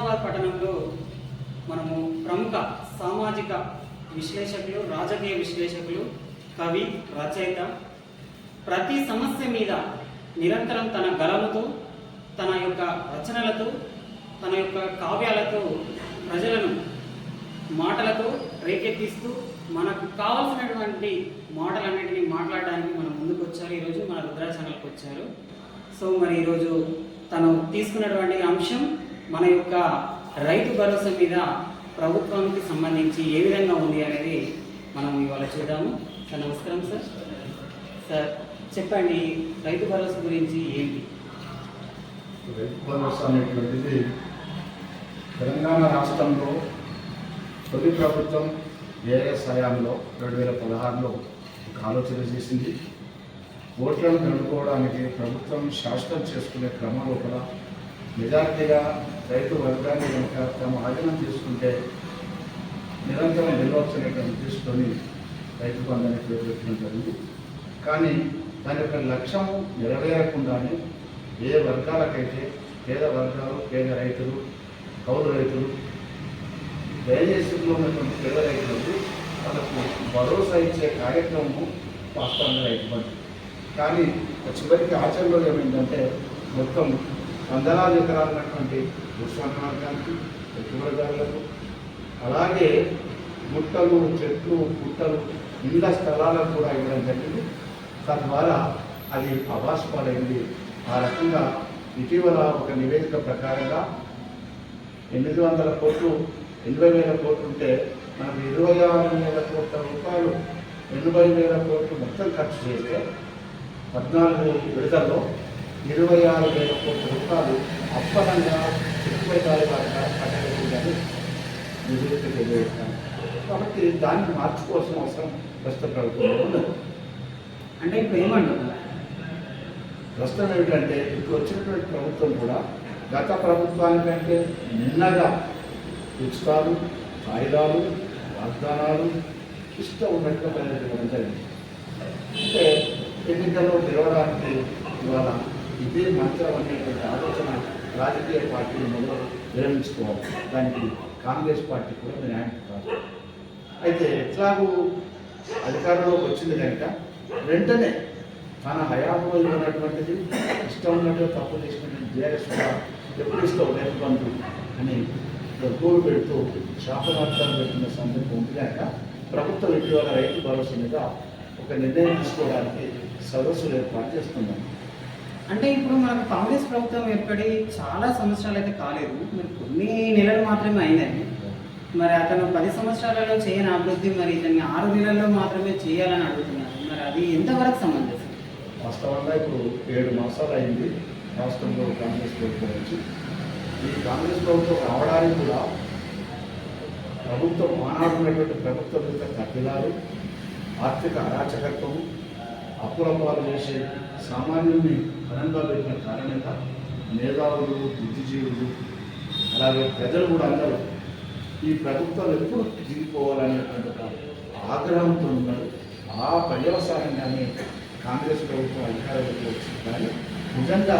హుస్నాబాద్ పట్టణంలో మనము ప్రముఖ సామాజిక విశ్లేషకులు రాజకీయ విశ్లేషకులు కవి రచయిత ప్రతి సమస్య మీద నిరంతరం తన గలముతో తన యొక్క రచనలతో తన యొక్క కావ్యాలతో ప్రజలను మాటలతో రేకెత్తిస్తూ మనకు కావాల్సినటువంటి మాటలన్నింటినీ మాట్లాడడానికి మనం ముందుకు వచ్చారు ఈరోజు మన రుద్రా ఛానల్కి వచ్చారు. సో మరి ఈరోజు తను తీసుకున్నటువంటి అంశం మన యొక్క రైతు భరోసా మీద ప్రభుత్వానికి సంబంధించి ఏ విధంగా ఉంది అనేది మనం ఇవాళ చూద్దాము. సార్ నమస్కారం సార్. సార్ చెప్పండి రైతు భరోసా గురించి ఏంటి? రైతు భరోసా అనేటువంటిది తెలంగాణ రాష్ట్రంలో తొలి ప్రభుత్వం ఏఎస్ హయాంలో రెండు వేల పదహారులో ఒక ఆలోచన చేసింది. ఓట్లను కనుక్కోవడానికి ప్రభుత్వం శాశ్వతం చేసుకునే క్రమం లోపల మెజార్టీగా రైతు వర్గాన్ని కనుక తమ ఆధీనం తీసుకుంటే నిరంతరం నిలవచ్చనేటువంటి తీసుకొని రైతు బంధాన్ని ప్రవేశపెట్టడం జరిగింది. కానీ దాని యొక్క లక్ష్యం నెరవేరకుండానే ఏ వర్గాలకైతే పేద వర్గాలు పేద రైతులు కౌలు రైతులు దయచేసిలో ఉన్నటువంటి పేద రైతులకు వాళ్ళకు భరోసా ఇచ్చే కార్యక్రమము వాస్తవంగా రైతు బంధు. కానీ చివరికి ఆచరణలో ఏమైందంటే మొత్తం వందలాది ఎకరాలు ఉన్నటువంటి భూస్వామి వర్గానికి పెట్టుబడిదారులకు అలాగే గుట్టలు చెట్లు గుట్టలు ఇళ్ళ స్థలాలకు కూడా ఇవ్వడం జరిగింది. తద్వారా అది అభాస్పాలైంది ఆ రకంగా ఇటీవల ఒక నివేదిక ప్రకారంగా ఎనిమిది వందల కోట్లు ఎనభై వేల కోట్లు ఉంటే మనకు ఇరవై ఆరు వేల కోట్ల రూపాయలు ఎనభై వేల కోట్లు మొత్తం ఖర్చు చేస్తే పద్నాలుగు విడతల్లో ఇరవై ఆరు వేల కోట్ల రూపాయలు అప్పనంగా చెట్టుపై దారి కట్టగలిగిందని నివేదిక తెలియజేస్తాను. కాబట్టి దాన్ని మార్చుకోవాల్సిన అవసరం ప్రస్తుత ప్రభుత్వంలో ఉన్నది. అంటే ఇప్పుడు ఏమంటున్నారు? ప్రశ్న ఏమిటంటే ఇప్పుడు వచ్చినటువంటి ప్రభుత్వం కూడా గత ప్రభుత్వానికంటే నిన్నగా ఉచితాలు కాయిదాలు వాగ్దానాలు ఇష్టం ఉన్నట్టుగా ప్రజలు జరిగింది. అంటే ఎన్నికల్లో గెలవడానికి ఇవాళ ఇదే మంత్రం అనేటువంటి ఆలోచన రాజకీయ పార్టీలు మొదలు విరమించుకోవాలి. దానికి కాంగ్రెస్ పార్టీ కూడా న్యాయం కాదు అయితే ఎట్లాగూ అధికారంలోకి వచ్చింది కనుక వెంటనే తన హయాంలో ఉన్నటువంటిది ఇష్టం ఉన్నట్టు తప్పు చేసినటువంటి జేఎస్ ఎప్పుడు ఇష్టం రైతు బంధు అని గోలు పెడుతూ శాపనార్థాలు పెట్టిన సందర్భం ఉంది కనుక ప్రభుత్వం ఇటీవల రైతు భరోసా మీద ఒక నిర్ణయం తీసుకోవడానికి సదస్సులు ఏర్పాటు చేస్తున్నాం. అంటే ఇప్పుడు మనకు కాంగ్రెస్ ప్రభుత్వం ఏర్పడి చాలా సంవత్సరాలు అయితే కాలేదు. మరి కొన్ని నెలలు మాత్రమే అయినాయి మరి అతను పది సంవత్సరాలలో చేయని అభివృద్ధి మరి ఇతన్ని ఆరు నెలల్లో మాత్రమే చేయాలని అడుగుతున్నారు. మరి అది ఎంతవరకు సమంజసం వాస్తవంగా ఇప్పుడు ఏడు మాసాలు అయింది రాష్ట్రంలో కాంగ్రెస్ ప్రభుత్వం వచ్చి ఈ కాంగ్రెస్ ప్రభుత్వం రావడానికి కూడా ప్రభుత్వం మానాడున్నటువంటి ప్రభుత్వం యొక్క తప్పిదాలు ఆర్థిక అరాచకత్వం అప్పుల పాలు చేసే సామాన్యుల్ని బలంగా పెట్టిన కారణంగా మేధావులు బుద్ధిజీవులు అలాగే ప్రజలు కూడా అందరూ ఈ ప్రభుత్వాలు ఎప్పుడు దిగిపోవాలనేటువంటి ఒక ఆగ్రహంతో ఉన్నారు. ఆ పర్యవసానంగానే కాంగ్రెస్ ప్రభుత్వం అధికారంలోకి వచ్చింది. కానీ నిజంగా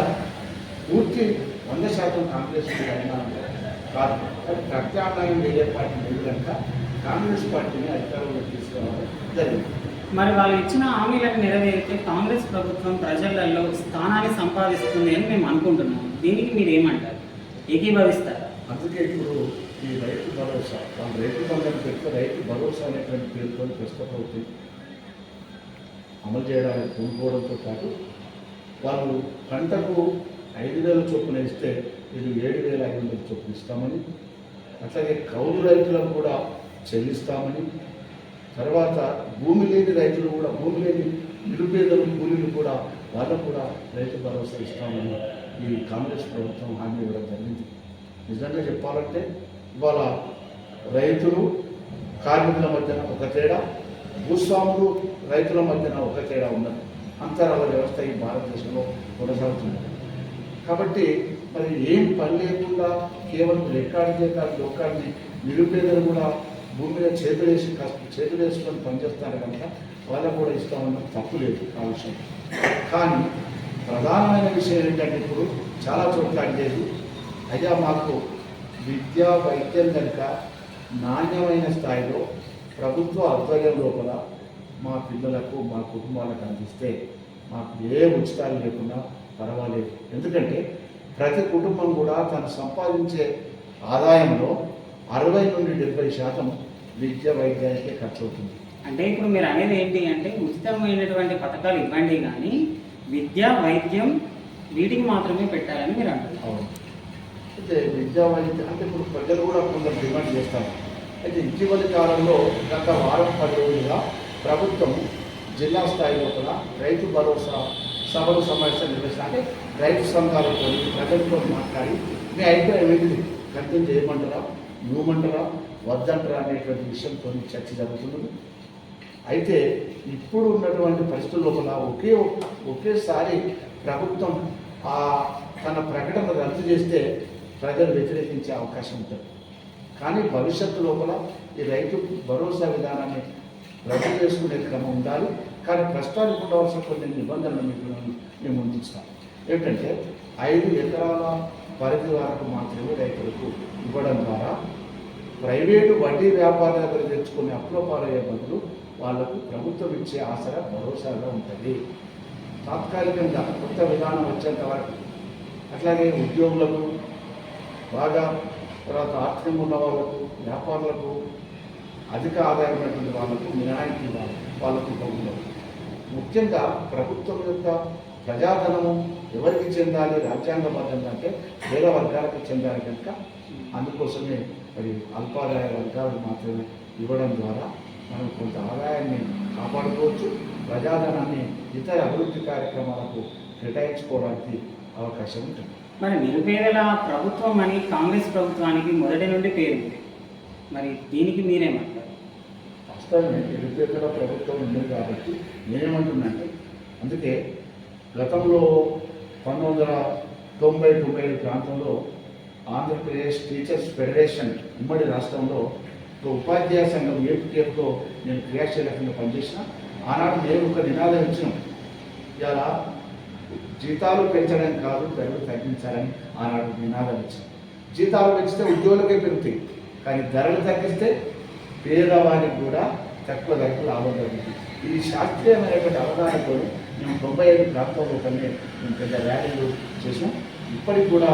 పూర్తి వంద శాతం కాంగ్రెస్ అయినా కాదు. ప్రత్యామ్నాయం వేరే పార్టీ లేదు కనుక కాంగ్రెస్ పార్టీని అధికారంలోకి తీసుకురావడం జరిగింది మరి వాళ్ళు ఇచ్చిన హామీలను నెరవేరితే కాంగ్రెస్ ప్రభుత్వం ప్రజలలో స్థానాన్ని సంపాదిస్తుంది అని మేము అనుకుంటున్నాం. దీనికి మీరు ఏమంటారు? ఏకీభవిస్తారా? అందుకే ఇప్పుడు ఈ రైతు భరోసా వాళ్ళు రైతు బంధం పెడితే రైతు భరోసా అనేటువంటి పేరుతో ప్రస్తుత ప్రభుత్వం అమలు చేయడానికి పూనుకోవడంతో పాటు వాళ్ళు పంటకు ఐదు వేల చొప్పున ఇస్తే ఇది ఏడు వేల ఐదు వందల చొప్పున ఇస్తామని అట్లాగే కౌలు రైతులకు కూడా చెల్లిస్తామని. తర్వాత భూమి లేని రైతులు కూడా భూమి లేని నిరుపేదలు కూలీలు కూడా వాళ్ళకు కూడా రైతు భరోసా ఇస్తామని ఈ కాంగ్రెస్ ప్రభుత్వం హామీ ఇవ్వడం జరిగింది. నిజంగా చెప్పాలంటే ఇవాళ రైతులు కార్మికుల మధ్యన ఒక తేడా భూస్వాములు రైతుల మధ్యన ఒక తేడా ఉన్నది. అంతరాల వ్యవస్థ ఈ భారతదేశంలో కొనసాగుతుంది. కాబట్టి మరి ఏం పని లేకుండా కేవలం రెక్కాడి చేతాడు లొక్కాడిని నిరుపేదలు కూడా భూమి మీద చేతులేసి కష్ట చేతులు వేసుకొని పనిచేస్తారు కనుక వాళ్ళకు కూడా ఇస్తామన్న తప్పు లేదు ఆ విషయం. కానీ ప్రధానమైన విషయం ఏంటంటే ఇప్పుడు చాలా చోట్ల అడిగేది అయ్యా మాకు విద్యా వైద్యం కనుక నాణ్యమైన స్థాయిలో ప్రభుత్వ ఆధ్వర్యం లోపల మా పిల్లలకు మా కుటుంబాలకు అందిస్తే మాకు ఏ ఉచితాలు లేకుండా పర్వాలేదు. ఎందుకంటే ప్రతి కుటుంబం కూడా తను సంపాదించే ఆదాయంలో అరవై నుండి డెబ్బై శాతం విద్య వైద్యానికే ఖర్చు అవుతుంది అంటే ఇప్పుడు మీరు అనేది ఏంటి అంటే ఉచితమైనటువంటి పథకాలు ఇవ్వండి కానీ విద్య వైద్యం వీటికి మాత్రమే పెట్టాలని మీరు అంటున్నారు. అవును. అయితే విద్యా వైద్య అంటే ఇప్పుడు ప్రజలు కూడా కొంత డిమాండ్ చేస్తారు. అయితే ఇటీవలి కాలంలో గత వారం పది రోజులుగా ప్రభుత్వం జిల్లా స్థాయి లోపల రైతు భరోసా సభలు సమావేశాలు నిర్వహిస్తారు. అంటే రైతు సంఘాలతో ప్రజలతో మాట్లాడి మీ అభిప్రాయం ఏంటిది ఖర్చు చేయమంటారా? ఇవ్వమంటారా? వద్దంటారా అనేటువంటి విషయంతో చర్చ జరుగుతుంది అయితే ఇప్పుడు ఉన్నటువంటి పరిస్థితుల లోపల ఒకే ఒకేసారి ప్రభుత్వం ఆ తన ప్రకటన రద్దు చేస్తే ప్రజలు వ్యతిరేకించే అవకాశం ఉంటుంది. కానీ భవిష్యత్తు లోపల ఈ రైతు భరోసా విధానాన్ని రద్దు చేసుకునే క్రమం ఉండాలి. కానీ ప్రస్తుతానికి ఉండవలసిన కొన్ని నిబంధనలు మీకు మేము ముందుస్తాం ఏంటంటే ఐదు ఎకరాల పరిధి వరకు మాత్రమే రైతులకు ఇవ్వడం ద్వారా ప్రైవేటు వడ్డీ వ్యాపార దగ్గర తెచ్చుకునే అప్పుల పాలయ్యే బదులు వాళ్ళకు ప్రభుత్వం ఇచ్చే ఆసరా భరోసాగా ఉంటుంది. తాత్కాలికంగా కొత్త విధానం వచ్చేంత వరకు. అట్లాగే ఉద్యోగులకు బాగా తర్వాత ఆర్థికంగా ఉన్న వాళ్ళకు వ్యాపారులకు అధిక ఆదాయమైనటువంటి వాళ్ళకు మినహాయింపు ఇవ్వాలి. వాళ్ళకు బహుమతులు ముఖ్యంగా ప్రభుత్వం యొక్క ప్రజాధనము ఎవరికి చెందాలి రాజ్యాంగబద్ధంగా అంటే వేరే వర్గాలకు చెందాలి కనుక అందుకోసమే మరి అల్పాదాయ వర్గాలకు మాత్రమే ఇవ్వడం ద్వారా మనం కొంత ఆదాయాన్ని కాపాడుకోవచ్చు ప్రజాధనాన్ని ఇతర అభివృద్ధి కార్యక్రమాలకు కేటాయించుకోవడానికి అవకాశం ఉంటుంది. మరి నిరుపేదల ప్రభుత్వం అని కాంగ్రెస్ ప్రభుత్వానికి మొదటి నుండి పేరు ఉంది. మరి దీనికి మీరేమంటారు? వాస్తవమే నిరుపేదల ప్రభుత్వం ఉంది కాబట్టి నేనేమంటున్నానంటే అందుకే గతంలో పంతొమ్మిది వందల తొంభై తొంభై ఏడు ప్రాంతంలో ఆంధ్రప్రదేశ్ టీచర్స్ ఫెడరేషన్ ఉమ్మడి రాష్ట్రంలో ఒక ఉపాధ్యాయ సంఘం ఏపీఎఫ్లో నేను క్రియాశీలకంగా పనిచేసిన. ఆనాడు నేను ఒక నినాదం ఇచ్చినాం. ఇలా జీతాలు పెంచడం కాదు ధరలు తగ్గించాలని ఆనాడు నినాదం ఇచ్చాం జీతాలు పెంచితే ఉద్యోగులకే పెరుగుతాయి కానీ ధరలు తగ్గిస్తే పేదవారికి కూడా తక్కువ ధరకు లాభం కలుగుతుంది. ఇది శాస్త్రీయమైనటువంటి అవగాహనతో మేము తొంభై ఐదు ప్రాంతంలో కన్నా మేము పెద్ద ర్యాలీలు చేసాం ఇప్పటికి కూడా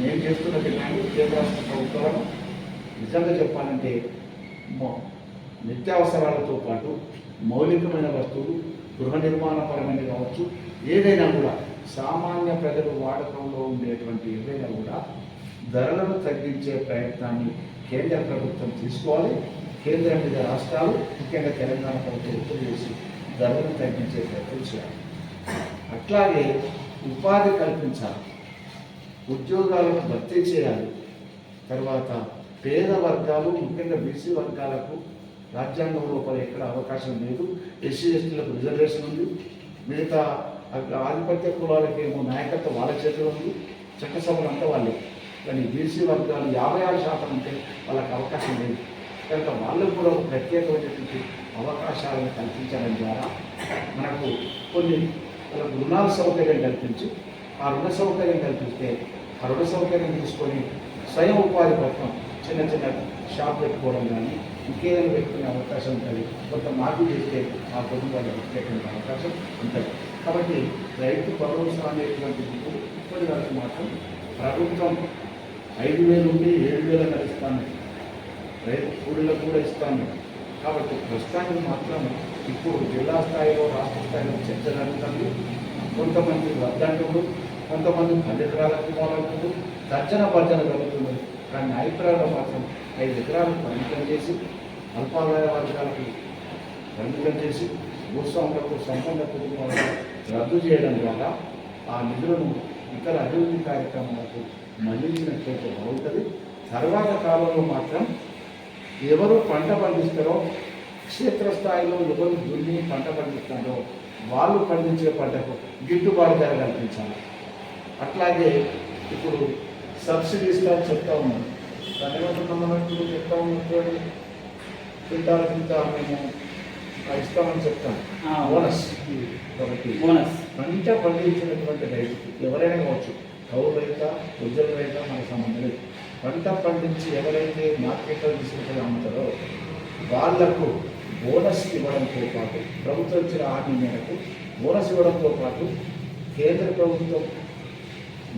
మేము చేస్తున్న డిమాండ్ కేంద్ర రాష్ట్ర ప్రభుత్వాలను నిజంగా చెప్పాలంటే నిత్యావసరాలతో పాటు మౌలికమైన వస్తువులు గృహ నిర్మాణ పరమైనవి కావచ్చు ఏదైనా కూడా సామాన్య ప్రజలు వాడకంలో ఉండేటువంటి ఏదైనా కూడా ధరలను తగ్గించే ప్రయత్నాన్ని కేంద్ర ప్రభుత్వం తీసుకోవాలి. కేంద్రం మీద రాష్ట్రాలు ముఖ్యంగా తెలంగాణ ప్రభుత్వం ఒత్తిడి చేసి ధరలను తగ్గించే ప్రయత్నం చేయాలి. అట్లాగే ఉపాధి కల్పించాలి. ఉద్యోగాలను భర్తీ చేయాలి. తర్వాత పేద వర్గాలు ముఖ్యంగా బీసీ వర్గాలకు రాజ్యాంగం లోపల ఎక్కడ అవకాశం లేదు. ఎస్సీ ఎస్టీలకు రిజర్వేషన్ ఉంది. మిగతా ఆధిపత్య ఆధిపత్య కులాలకేమో నాయకత్వం వాళ్ళ చేతిలో ఉంది. చట్టసభలు అంతా వాళ్ళే. కానీ బీసీ వర్గాలు యాభై ఆరు శాతం ఉంటే వాళ్ళకి అవకాశం లేదు. కనుక వాళ్ళకు కూడా ఒక ప్రత్యేకమైనటువంటి అవకాశాలను కల్పించడం ద్వారా మనకు కొన్ని వాళ్ళకు రుణాల సౌకర్యం కల్పించి ఆ రుణ సౌకర్యం కల్పిస్తే ఆ రుణ సౌకర్యం తీసుకొని స్వయం ఉపాధి పథకం చిన్న చిన్న షాప్ పెట్టుకోవడం కానీ ఇంకేదైనా పెట్టుకునే అవకాశం ఉంటుంది. కొంత మార్పు చేస్తే ఆ కుటుంబాలు వచ్చేటువంటి అవకాశం ఉంటుంది. కాబట్టి రైతు భరోసా అనేటువంటి ఇప్పటి వరకు మాత్రం ప్రభుత్వం ఐదు వేలు నుండి ఏడు వేల కలిస్తాను రైతు కూలీలకు కూడా ఇస్తాను. కాబట్టి ప్రస్తుతానికి మాత్రం ఇప్పుడు జిల్లా స్థాయిలో రాష్ట్ర స్థాయిలో చర్చ జరుగుతుంది కొంతమంది వద్దంటుడు కొంతమంది పది ఎకరాలకు ఇవ్వాలంటున్నారు తర్జన భర్జన జరుగుతుంది కానీ అభిప్రాయంలో మాత్రం ఐదు ఎకరాలకు పరిమితం చేసి అల్పాదాయ వర్గాలకు పరిమితం చేసి భూస్వాములకు సంపన్న కుటుంబాలకు రద్దు చేయడం ద్వారా ఆ నిధులను ఇతర అభివృద్ధి కార్యక్రమాలకు మళ్ళించినట్లయితే బాగుంటుంది. తర్వాత కాలంలో మాత్రం ఎవరు పంట పండిస్తారో క్షేత్రస్థాయిలో ఎవరు దున్ని పంట పండిస్తారో వాళ్ళు పండించే పంటకు గిట్టుబాటు ధర కల్పించాలి. అట్లాగే ఇప్పుడు సబ్సిడీ ఇస్తామని చెప్తా ఉన్నాం. ఏమంటున్నామంటూ చెప్తా ఉన్నటువంటి క్వింటాల కింద మేము ఇస్తామని చెప్తాం. బోనస్. కాబట్టి బోనస్. పంట పండించినటువంటి రైతు ఎవరైనా కావచ్చు కౌలు రైత ఉద్యోగ రైత మనకు సంబంధం లేదు. పంట పండించి ఎవరైతే మార్కెట్లో తీసుకుంటే అమ్ముతారో వాళ్ళకు బోనస్ ఇవ్వడంతో పాటు ప్రభుత్వం ఇచ్చిన హామీ మేరకు బోనస్ ఇవ్వడంతో పాటు కేంద్ర ప్రభుత్వం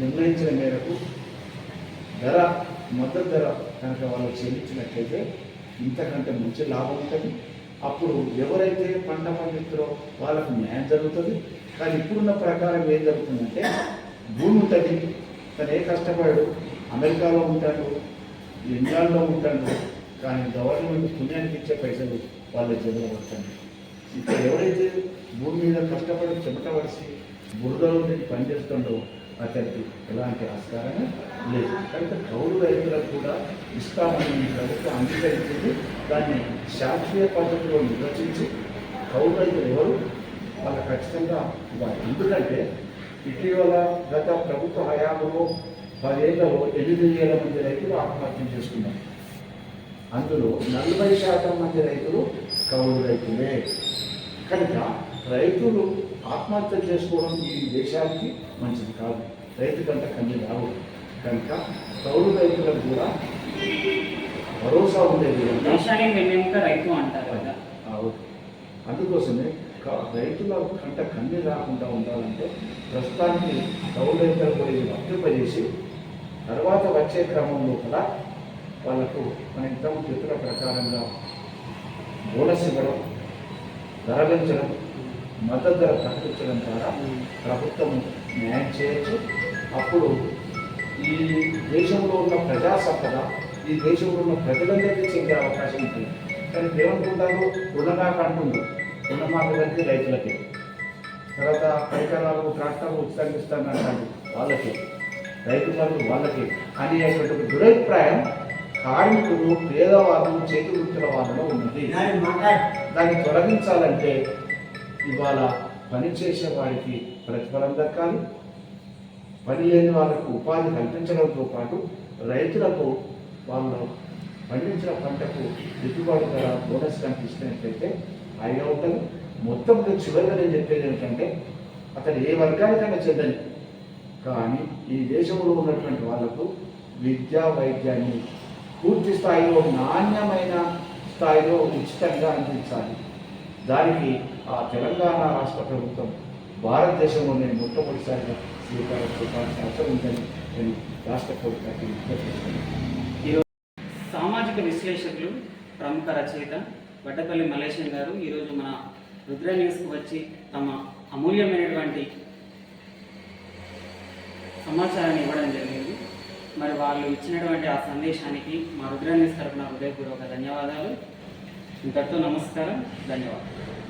నిర్ణయించిన మేరకు ధర మద్దతు ధర కనుక వాళ్ళు చెల్లించినట్లయితే ఇంతకంటే మంచి లాభం ఉంటుంది. అప్పుడు ఎవరైతే పంట పండిస్తారో వాళ్ళకు న్యాయం జరుగుతుంది. కానీ ఇప్పుడున్న ప్రకారం ఏం జరుగుతుందంటే భూమి ఉంటుంది. తను ఏ కష్టపడాడు? అమెరికాలో ఉంటాడు ఇంగ్లాండ్లో ఉంటాడు. కానీ గవర్నమెంట్ పుణ్యానికి ఇచ్చే పైసలు వాళ్ళ జేబులో ఇక్కడ ఎవరైతే భూమి మీద కష్టపడి చెమట పడిసి బురదలో పనిచేస్తుండో అతనికి ఎలాంటి ఆస్కారమే లేదు. కనుక కౌలు రైతులకు కూడా ఇస్తామని ప్రభుత్వం అంగీకరించింది. దాన్ని శాస్త్రీయ పద్ధతిలో నిర్వచించి కౌలు రైతులు ఎవరు? వాళ్ళ ఖచ్చితంగా ఇవ్వాలి. ఎందుకంటే ఇటీవల గత ప్రభుత్వ హయాంలో పదేళ్ళలో ఎనిమిది వేల మంది రైతులు ఆత్మహత్య చేసుకున్నారు. అందులో నలభై శాతం మంది రైతులు కౌలు రైతులే కనుక రైతులు ఆత్మహత్య చేసుకోవడం ఈ దేశానికి మంచిది కాదు. రైతు కంటే కన్నీ రావు. కనుక కౌలు రైతులకు కూడా భరోసా ఉండేది. అందుకోసమే రైతుల కంట కన్నీ రాకుండా ఉండాలంటే ప్రస్తుతానికి కౌలు రైతులకు ఇది వర్తింపజేసి తర్వాత వచ్చే క్రమంలో కూడా వాళ్ళకు మన ఇంతకు చెప్పిన ప్రకారంగా బోనస్ ఇవ్వడం ధర మద్దతు ధర ప్రకటించడం ద్వారా ప్రభుత్వం న్యాయం చేయొచ్చు. అప్పుడు ఈ దేశంలో ఉన్న ప్రజా సంపద ఈ దేశంలో ఉన్న ప్రజలందరికీ చెందే అవకాశం ఉంటుంది. కానీ ఏమనుకుంటారు రుణమాఫీ అంటుంది రుణమాఫీ అనేది తర్వాత పరికరాలు ట్రాక్టర్లు ఉచితంగా ఇస్తాను అంటారు వాళ్ళకి. రైతు వాళ్ళకి. అనేటువంటి దురభిప్రాయం కార్మికులు పేదవాళ్ళు చేతి వృత్తుల వాళ్ళలో ఉన్నది. దాన్ని తొలగించాలంటే ఇవాళ పని చేసే వారికి ప్రతిఫలం దక్కాలి. పని లేని వాళ్ళకు ఉపాధి కల్పించడంతో పాటు రైతులకు వాళ్ళు పండించిన పంటకు గిట్టుబాటు ధర బోనస్ కనుక ఇచ్చినట్లయితే హాయిగా ఉంటుంది. మొత్తం చివరిగా నేను చెప్పేది ఏంటంటే అతను ఏ వర్గానికైనా చెందని కానీ ఈ దేశంలో ఉన్నటువంటి వాళ్ళకు విద్య వైద్యాన్ని పూర్తి స్థాయిలో నాణ్యమైన స్థాయిలో ఉచితంగా అందించాలి దానికి ఆ తెలంగాణ రాష్ట్ర ప్రభుత్వం భారతదేశంలోనే మొట్టమొదటిసారిగా శ్రీకారం చూడాల్సిన అవసరం ఉందని నేను రాష్ట్ర ప్రభుత్వానికి విజ్ఞప్తి సామాజిక విశ్లేషకులు ప్రముఖ రచయిత వడ్డపల్లి మలేశం గారు ఈరోజు మన రుద్ర న్యూస్కి వచ్చి తమ అమూల్యమైనటువంటి సమాచారాన్ని ఇవ్వడం జరిగింది. మరి వాళ్ళు ఇచ్చినటువంటి ఆ సందేశానికి మా రుద్ర న్యూస్ తరపున హృదయపూర్వక ధన్యవాదాలు. ఇంతటితో నమస్కారం. ధన్యవాదాలు.